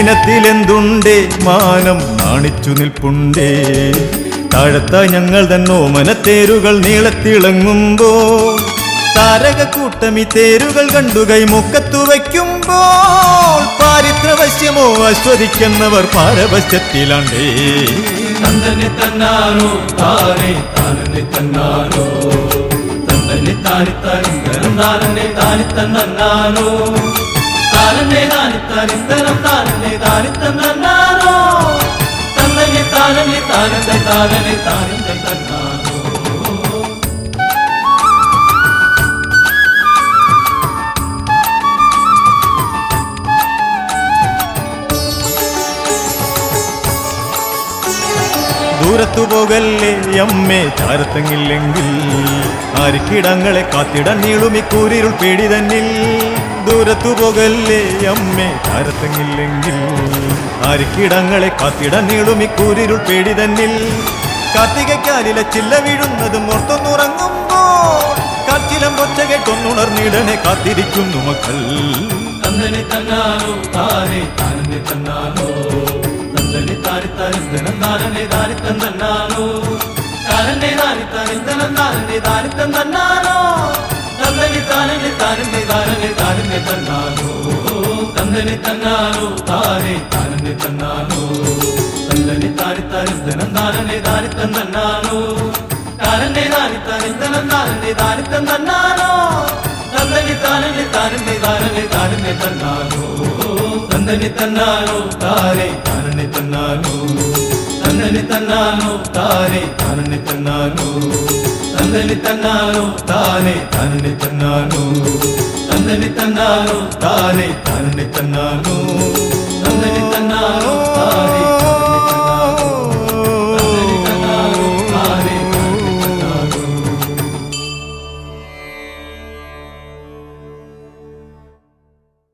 മീനത്തിലെന്തുണ്ടേ മാനം നാണിച്ചു നിൽപ്പുണ്ടേ താഴത്ത ഞങ്ങൾ തന്നോ മനത്തേരുകൾ നീളത്തിളങ്ങുമ്പോ താരകക്കൂട്ടമി തേരുകൾ കണ്ടു കൈമുക്കത്തു വയ്ക്കുമ്പോൾ പാരിത്രവശ്യമോ ആസ്വദിക്കുന്നവർ പാരവശ്യത്തിലാണ്ടേ തന്നെ തന്നാനോ താനെ താനെ തന്നാനോ തന്നെ താനി തന്നെ താനെ താനി തന്നാനോ താനെ താനി തരിന്തരം താനെ താനി തന്നാനോ തന്തനെ താനെ താനെ താനെ താനെ തന്നാനോ ദൂരത്തു പോകല്ലേ അമ്മേ ചാരത്തങ്ങില്ലെങ്കിൽ ആരിക്കിടങ്ങളെ കാത്തിടൻ നീളുമി കൂരിരുൾ പേടി തന്നിൽ ദൂരത്തു പോകല്ലേ അമ്മേ? താരത്തങ്ങില്ലെങ്കിൽ ആരിക്കിടങ്ങളെ കാത്തിട നീളും ഇക്കൂരിരുൾ പേടി തന്നിൽ കാർത്തികയ്ക്കാലിലെ ചില്ല വീഴുന്നതും ഓർത്തൊന്നുറങ്ങുമ്പോൾ കാറ്റിലം ഒച്ച കേട്ടൊന്നുണർന്നിടനെ കാത്തിരിക്കുന്നു മക്കൾ. തന്തനെ തന്നാനോ താനെ താനെ തന്നാനോ തന്തനെ താരി തരിന്തനം താരിത്തം തന്നാലോ? തന്നാനോ താനെ താരി തരിന്തനം താനെ താരി തന്നാനോ തന്തനെ താനെ తానే తన్నాను తందని తన్నాను తానే తానని తన్నాను. తల్లని తాని తారిస్తనం దాననే దారి తన్నాను తాననే దారి తారిస్తనం దాననే దారి తన్నాను తందని తానని తానని దానని దాననే తన్నాను. తందని తన్నాను తారే తానని తన్నాను. తన్నని తన్నాను తారే తానని తన్నాను. తండ్రిని తన్నాను తానే తనని తన్నాను. తండ్రిని తన్నాను తానే తనని తన్నాను. తండ్రిని తన్నాను